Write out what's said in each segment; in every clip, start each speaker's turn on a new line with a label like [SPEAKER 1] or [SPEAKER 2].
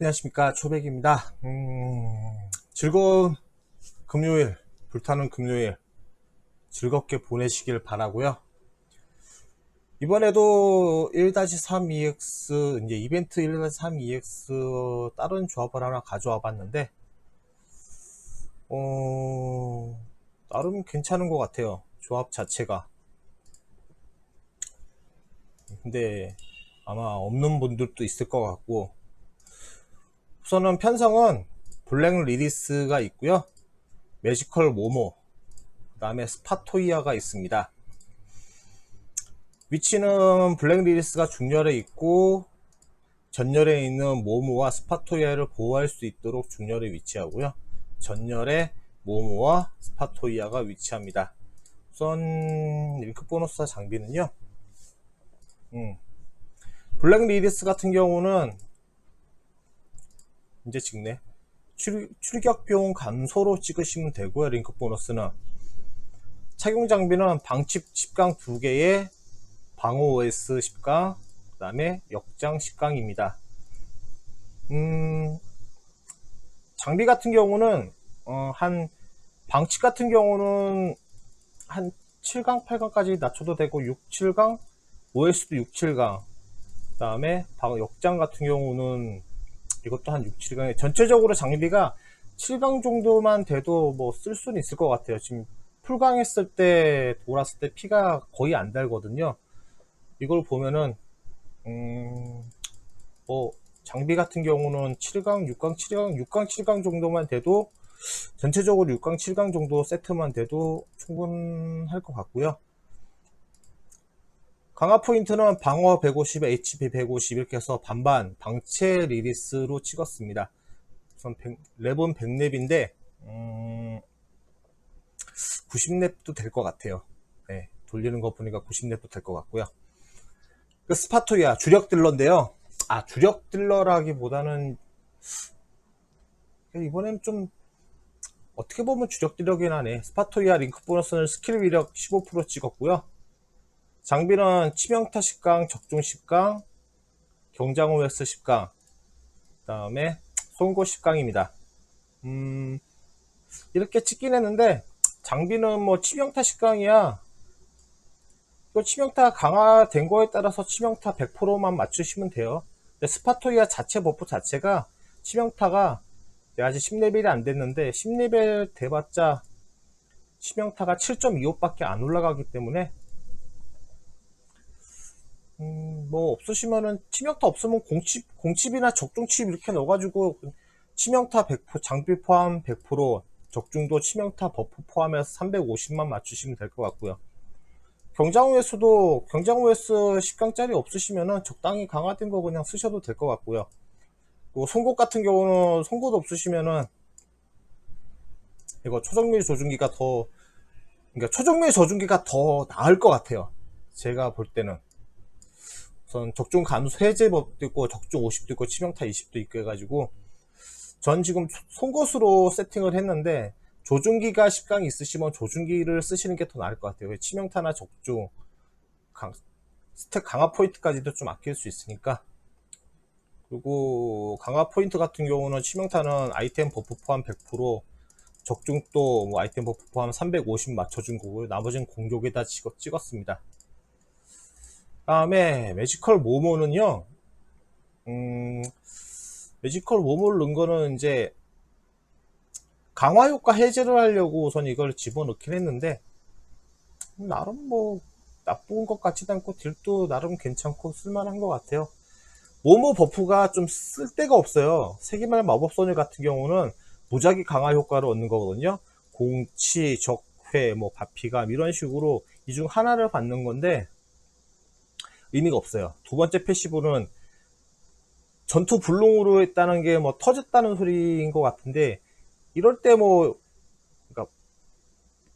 [SPEAKER 1] 안녕하십니까. 초백입니다. 음, 즐거운 금요일 불타는 금요일 즐겁게 보내시길 바라고요. 이번에도 1-3EX 이제 이벤트 1-3EX 다른 조합을 하나 가져와 봤는데 어, 나름 괜찮은 것 같아요. 조합 자체가. 근데 아마 없는 분들도 있을 것 같고 우선은 편성은 블랙 리리스가 있고요. 매지컬 모모 그 다음에 스파토이아가 있습니다. 위치는 블랙 리리스가 중열에 있고 전열에 있는 모모와 스파토이아를 보호할 수 있도록 중열에 위치하고요. 전열에 모모와 스파토이아가 위치합니다. 우선 링크 보너스 장비는요. 음, 블랙 리리스 같은 경우는 이제 찍네. 출, 출격 비용 감소로 찍으시면 되고요. 링크 보너스는. 착용 장비는 방칩 10강 2개에 방어 OS 10강, 그 다음에 역장 10강입니다. 음, 장비 같은 경우는, 어, 한, 방칩 같은 경우는 한 7강, 8강까지 낮춰도 되고, 6, 7강, OS도 6, 7강, 그 다음에 역장 같은 경우는 이것도 한 6, 7강에 전체적으로 장비가 7강 정도만 돼도 뭐 쓸 수는 있을 것 같아요. 지금 풀강 했을 때 돌았을 때 피가 거의 안 달거든요. 이걸 보면은 음, 뭐 장비 같은 경우는 7강, 6강, 7강, 6강, 7강 정도만 돼도 전체적으로 6강, 7강 정도 세트만 돼도 충분할 것 같고요. 강화 포인트는 방어 150, HP 150 이렇게 해서 반반 방체 리리스로 찍었습니다. 우선 100, 랩은 100랩인데 음, 90랩도 될 것 같아요. 네, 돌리는 거 보니까 90랩도 될 것 같고요. 그 스파토야 주력 딜러인데요. 아 주력 딜러라기보다는 이번엔 좀 어떻게 보면 주력 딜러긴 하네. 스파토야 링크 보너스는 스킬 위력 15% 찍었고요. 장비는 치명타 10강, 적중 10강, 경장 OS 10강, 그 다음에 송고 10강입니다. 음, 이렇게 찍긴 했는데, 장비는 뭐 치명타 10강이야. 이거 치명타 강화된 거에 따라서 치명타 100%만 맞추시면 돼요. 스파토이아 자체 버프 자체가 치명타가 내가 아직 10레벨이 안 됐는데 10레벨 돼봤자 치명타가 7.25밖에 안 올라가기 때문에 음, 뭐 없으시면은 치명타 없으면 공칩 공칩이나 적중칩 이렇게 넣어가지고 치명타 100% 장비 포함 100% 적중도 치명타 버프 포함해서 350만 맞추시면 될 것 같고요. 경장호에서도 경장호에서 10강짜리 없으시면은 적당히 강화된 거 그냥 쓰셔도 될 것 같고요. 그 송곳 같은 경우는 송곳 없으시면은 이거 초정밀 조준기가 더 그러니까 초정밀 조준기가 더 나을 것 같아요. 제가 볼 때는 우선 적중 감소 해제법도 있고 적중 50도 있고 치명타 20도 있고 해가지고 전 지금 송곳으로 세팅을 했는데 조준기가 10강 있으시면 조준기를 쓰시는 게 더 나을 것 같아요. 치명타나 적중 강, 스택 강화 포인트까지도 좀 아낄 수 있으니까 그리고 강화 포인트 같은 경우는 치명타는 아이템 버프 포함 100% 적중도 뭐 아이템 버프 포함 350 맞춰준 거고요. 나머지는 공격에다 찍었, 찍었습니다. 다음에 매지컬 모모는요, 음, 매지컬 모모를 넣은 거는 이제 강화 효과 해제를 하려고 우선 이걸 집어넣긴 했는데, 나름 뭐, 나쁜 것 같지도 않고, 딜도 나름 괜찮고, 쓸만한 것 같아요. 모모 버프가 좀 쓸데가 없어요. 세기말 마법소녀 같은 경우는 무작위 강화 효과를 얻는 거거든요. 공치, 적회, 뭐, 바피감, 이런 식으로 이 중 하나를 받는 건데, 의미가 없어요. 두 번째 패시브는 전투 불능으로 했다는 게 뭐 터졌다는 소리인 것 같은데 이럴 때뭐 그러니까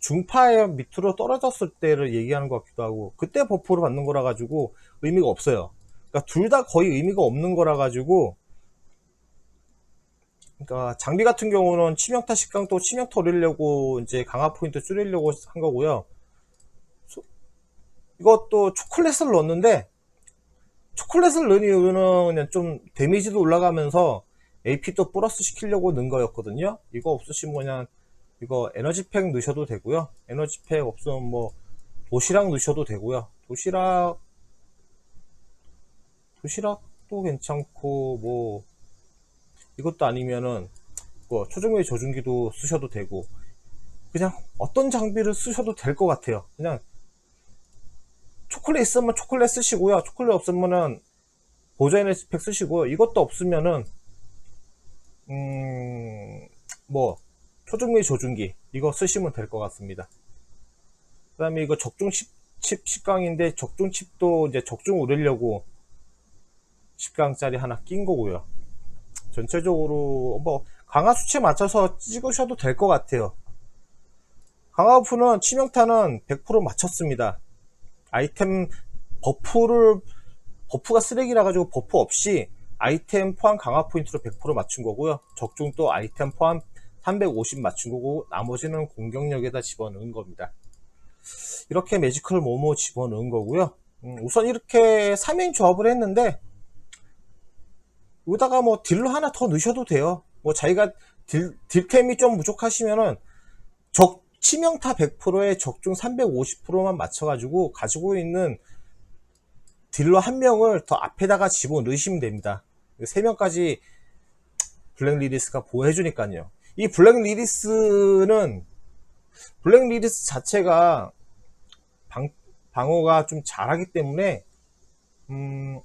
[SPEAKER 1] 중파의 밑으로 떨어졌을 때를 얘기하는 것 같기도 하고 그때 버프를 받는 거라 가지고 의미가 없어요. 그러니까 둘 다 거의 의미가 없는 거라 가지고 그러니까 장비 같은 경우는 치명타 식강도 치명타 올리려고 이제 강화 포인트 줄이려고 한 거고요. 이것도 초콜릿을 넣었는데 초콜릿을 넣은 이유는 그냥 좀 데미지도 올라가면서 AP도 플러스 시키려고 넣은 거였거든요. 이거 없으시면 그냥 이거 에너지팩 넣으셔도 되고요. 에너지팩 없으면 뭐 도시락 넣으셔도 되고요. 도시락 도시락도 괜찮고 뭐 이것도 아니면은 뭐 초정밀 조준기도 쓰셔도 되고 그냥 어떤 장비를 쓰셔도 될 것 같아요. 그냥 초콜릿 있으면 초콜릿 쓰시고요. 초콜릿 없으면은 보조 에너지팩 쓰시고요. 이것도 없으면은 음, 뭐, 초중미 조준기, 이거 쓰시면 될 것 같습니다. 그 다음에 이거 적중 칩, 칩 10강인데, 적중 칩도 이제 적중 오르려고 10강짜리 하나 낀 거고요. 전체적으로, 뭐, 강화 수치에 맞춰서 찍으셔도 될 것 같아요. 강화부는 치명타는 100% 맞췄습니다. 아이템 버프를, 버프가 쓰레기라 가지고 버프 없이 아이템 포함 강화 포인트로 100% 맞춘 거고요. 적중도 아이템 포함 350 맞춘 거고 나머지는 공격력에다 집어넣은 겁니다. 이렇게 매지컬 모모 집어넣은 거고요. 음, 우선 이렇게 3인 조합을 했는데 여기다가 뭐 딜러 하나 더 넣으셔도 돼요. 뭐 자기가 딜, 딜템이 좀 부족하시면은 적 치명타 100%에 적중 350%만 맞춰가지고 가지고 있는 딜러 한 명을 더 앞에다가 집어넣으시면 됩니다. 3명까지 블랙 리리스가 보호해주니까요. 이 블랙 리리스는 블랙 리리스 자체가 방, 방어가 좀 잘하기 때문에 음,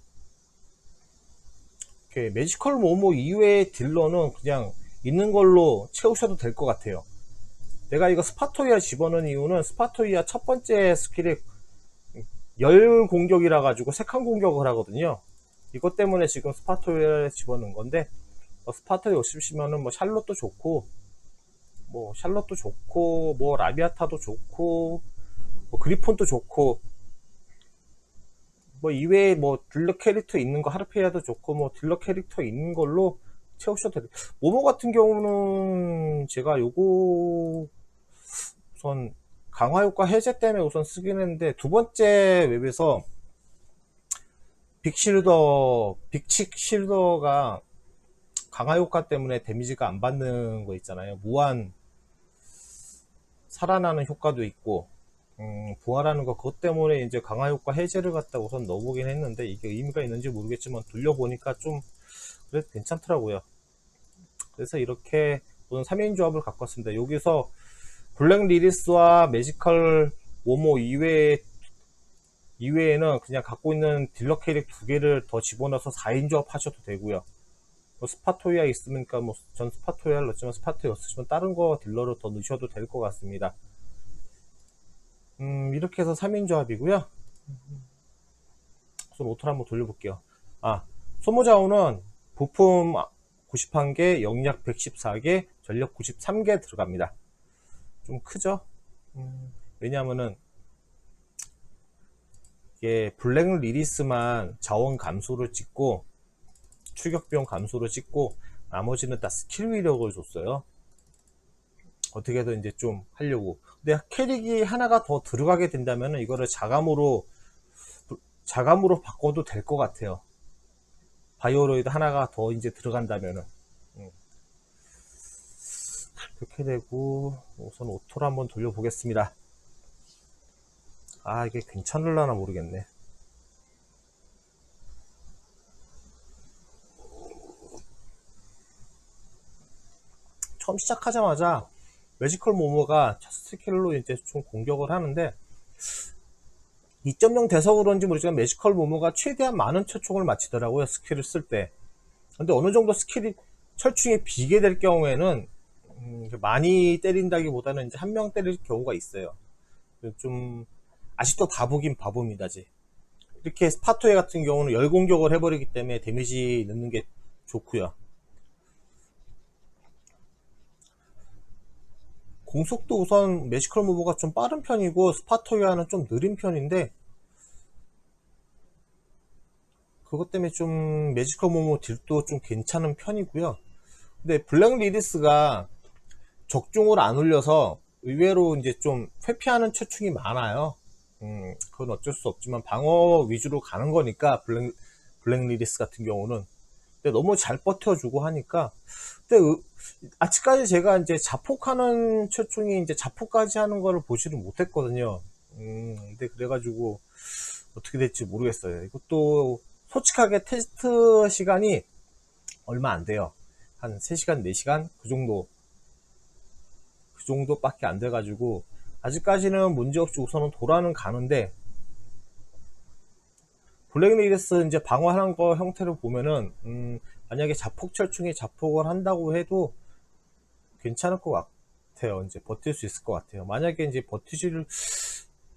[SPEAKER 1] 매지컬 모모 이외의 딜러는 그냥 있는 걸로 채우셔도 될 것 같아요. 내가 이거 스파토이아 집어넣은 이유는 스파토이아 첫 번째 스킬이 열 공격이라 가지고 색한 공격을 하거든요. 이것 때문에 지금 스파토에 집어넣은 건데 어, 스파토에 오시면은 뭐 샬롯도 좋고 뭐 샬롯도 좋고 뭐 라비아타도 좋고 뭐 그리폰도 좋고 뭐 이외에 뭐 딜러 캐릭터 있는 거 하르페아도 좋고 뭐 딜러 캐릭터 있는 걸로 채우셔도 돼요. 모모 같은 경우는 제가 요거 우선 강화 효과 해제 때문에 우선 쓰긴 했는데 두 번째 웹에서 빅실더, 빅칙 실더가 강화 효과 때문에 데미지가 안 받는 거 있잖아요. 무한 살아나는 효과도 있고, 음, 부활하는 거 그것 때문에 이제 강화 효과 해제를 갖다 우선 넣어보긴 했는데 이게 의미가 있는지 모르겠지만 돌려보니까 좀 그래도 괜찮더라고요. 그래서 이렇게 우선 3인 조합을 갖고 왔습니다. 여기서 블랙 리리스와 매지컬 모모 이외에 이외에는 그냥 갖고 있는 딜러 캐릭 두 개를 더 집어넣어서 4인 조합 하셔도 되고요. 뭐 스파토이아 있으니까 뭐 전 스파토이아를 넣지만 스파토이아 없으시면 다른 거 딜러로 더 넣으셔도 될 것 같습니다. 음, 이렇게 해서 3인 조합이고요. 우선 오토를 한번 돌려볼게요. 아, 소모자원은 부품 91개, 영약 114개, 전력 93개 들어갑니다. 좀 크죠? 음, 왜냐하면은 이게 블랙 리리스만 자원 감소를 찍고 추격 비용 감소를 찍고 나머지는 다 스킬 위력을 줬어요. 어떻게든 이제 좀 하려고. 근데 캐릭이 하나가 더 들어가게 된다면 이거를 자감으로 자감으로 바꿔도 될 것 같아요. 바이오로이드 하나가 더 이제 들어간다면은. 음. 그렇게 되고 우선 오토를 한번 돌려보겠습니다. 아 이게 괜찮을라나 모르겠네 처음 시작하자마자 매지컬 모모가 첫 스킬로 이제 좀 공격을 하는데 2.0 돼서 그런지 모르지만 매지컬 모모가 최대한 많은 철총을 맞히더라고요 스킬을 쓸 때 근데 어느 정도 스킬이 철충에 비게 될 경우에는 음, 많이 때린다기보다는 이제 한 명 때릴 경우가 있어요 좀 아직도 바보긴 바보입니다지. 이렇게 스파토에 같은 경우는 열 공격을 해버리기 때문에 데미지 넣는 게 좋고요. 공속도 우선 매지컬 무브가 좀 빠른 편이고 스파토이아는 좀 느린 편인데 그것 때문에 좀 매지컬 모모 딜도 좀 괜찮은 편이고요. 근데 블랙 리리스가 적중을 안 올려서 의외로 이제 좀 회피하는 최충이 많아요. 음, 그건 어쩔 수 없지만 방어 위주로 가는 거니까 블랙, 블랙 리리스 같은 경우는 근데 너무 잘 버텨주고 하니까 근데 의- 아직까지 제가 이제 자폭하는 철중이 이제 자폭까지 하는 거를 보지를 못했거든요. 음, 근데 그래가지고 어떻게 될지 모르겠어요. 이것도 솔직하게 테스트 시간이 얼마 안 돼요. 한 3시간, 4시간? 그 정도. 그 정도밖에 안 돼가지고, 아직까지는 문제없이 우선은 돌아는 가는데, 블랙리리스 이제 방어하는 거 형태를 보면은, 음, 만약에 자폭철충이 자폭을 한다고 해도 괜찮을 것 같아요. 이제 버틸 수 있을 것 같아요. 만약에 이제 버티지를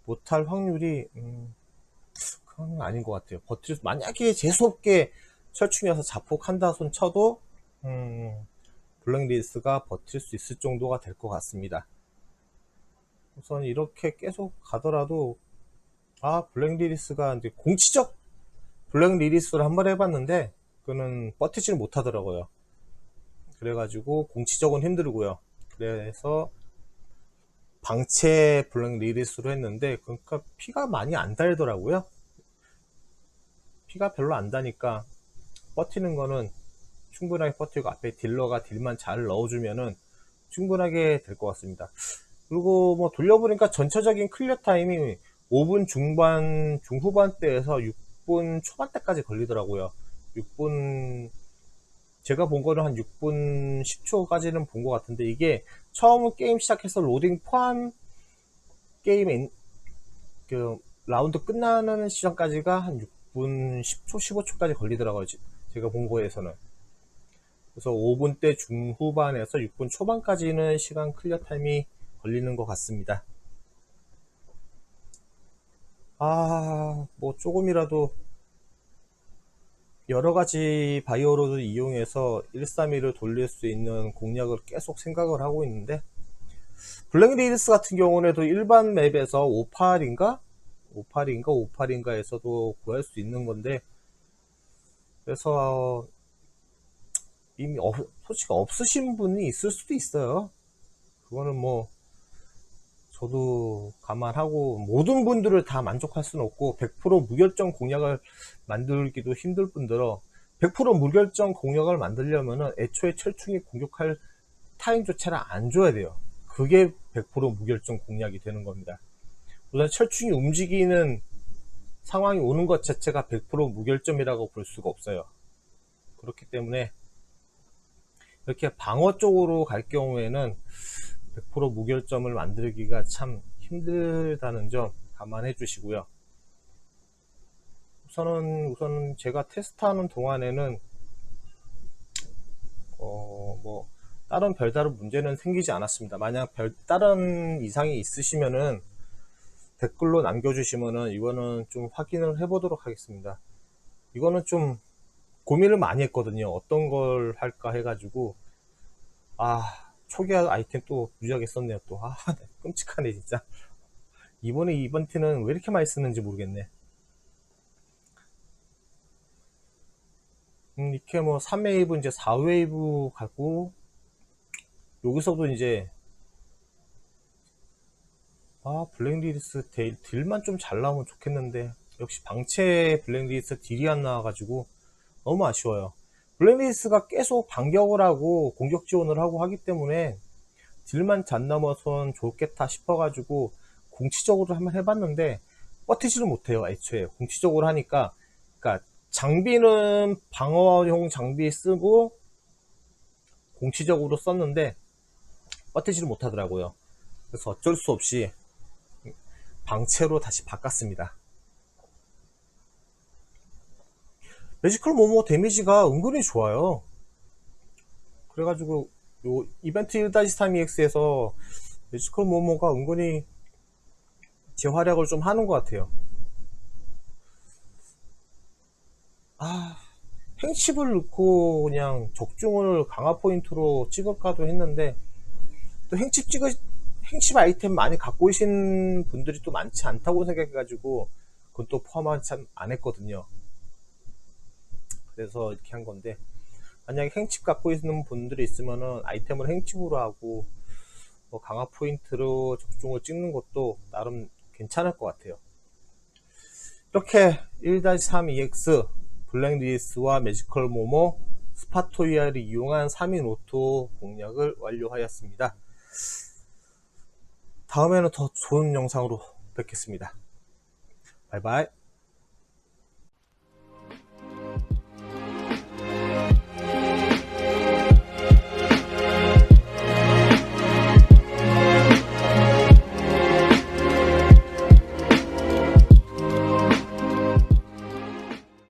[SPEAKER 1] 못할 확률이, 음, 그건 아닌 것 같아요. 버틸 수, 만약에 재수없게 철충이어서 자폭한다 손 쳐도, 음, 블랙리스가 버틸 수 있을 정도가 될 것 같습니다. 우선 이렇게 계속 가더라도, 아, 블랙리리스가 이제 공치적 블랙리리스를 한번 해봤는데, 그는 버티지를 못하더라고요. 그래가지고 공치적은 힘들고요. 그래서 방체 블랙 리리스로 했는데, 그러니까 피가 많이 안 달더라고요. 피가 별로 안 다니까 버티는 거는 충분하게 버티고 앞에 딜러가 딜만 잘 넣어주면은 충분하게 될 것 같습니다. 그리고 뭐 돌려보니까 전체적인 클리어 타임이 5분 중반, 중후반대에서 6분 초반대까지 걸리더라고요. 6분, 제가 본 거는 한 6분 10초까지는 본 것 같은데 이게 처음 게임 시작해서 로딩 포함 게임에 그 라운드 끝나는 시간까지가 한 6분 10초, 15초까지 걸리더라고요. 지- 제가 본 거에서는. 그래서 5분 대 중후반에서 6분 초반까지는 시간 클리어 타임이 걸리는 것 같습니다. 아, 뭐 조금이라도 여러 가지 바이오로드 이용해서 131을 돌릴 수 있는 공략을 계속 생각을 하고 있는데 블랙리리스 같은 경우에도 일반 맵에서 58인가? 58인가 58인가에서도 구할 수 있는 건데 그래서 이미 없, 솔직히 없으신 분이 있을 수도 있어요. 그거는 뭐 저도 감안하고 모든 분들을 다 만족할 수는 없고 100% 무결점 공략을 만들기도 힘들 뿐더러 100% 무결점 공략을 만들려면은 애초에 철충이 공격할 타임조차를 안 줘야 돼요. 그게 100% 무결점 공략이 되는 겁니다. 우선 철충이 움직이는 상황이 오는 것 자체가 100% 무결점이라고 볼 수가 없어요. 그렇기 때문에 이렇게 방어 쪽으로 갈 경우에는 100% 무결점을 만들기가 참 힘들다는 점 감안해 주시고요. 우선은 우선은 제가 테스트하는 동안에는 어 뭐 다른 별다른 문제는 생기지 않았습니다. 만약 별 다른 이상이 있으시면은 댓글로 남겨주시면은 이거는 좀 확인을 해보도록 하겠습니다. 이거는 좀 고민을 많이 했거든요. 어떤 걸 할까 해가지고 아 초기 아이템 또 무지하게 썼네요. 또 아 끔찍하네 진짜. 이번에 이번 티는 왜 이렇게 많이 쓰는지 모르겠네. 음, 이렇게 뭐 3웨이브 이제 4웨이브 가고 여기서도 이제 아 블랙리리스 딜, 딜만 좀 잘 나오면 좋겠는데 역시 방채 블랙리리스 딜이 안 나와가지고 너무 아쉬워요. 블랙리스가 계속 반격을 하고 공격 지원을 하고 하기 때문에 딜만 잘 나와선 좋겠다 싶어가지고 공치적으로 한번 해봤는데 버티지를 못해요 애초에. 공치적으로 하니까. 그러니까 장비는 방어용 장비 쓰고 공치적으로 썼는데 버티지를 못하더라고요. 그래서 어쩔 수 없이 방채로 다시 바꿨습니다. 매지컬 모모 데미지가 은근히 좋아요. 그래가지고 요 이벤트 1-3EX에서 매지컬 모모가 은근히 재활약을 좀 하는 것 같아요. 아, 행칩을 넣고 그냥 적중을 강화 포인트로 찍을까도 했는데 또 행칩 찍을 행칩 아이템 많이 갖고 계신 분들이 또 많지 않다고 생각해가지고 그건 또 포함하지 안 했거든요. 그래서 이렇게 한 건데 만약에 행칩 갖고 있는 분들이 있으면은 아이템을 행칩으로 하고 뭐 강화 포인트로 적중을 찍는 것도 나름 괜찮을 것 같아요. 이렇게 1-3EX 블랙 리스와 매지컬 모모 스파토이아를 이용한 3인 오토 공략을 완료하였습니다. 다음에는 더 좋은 영상으로 뵙겠습니다. 바이바이.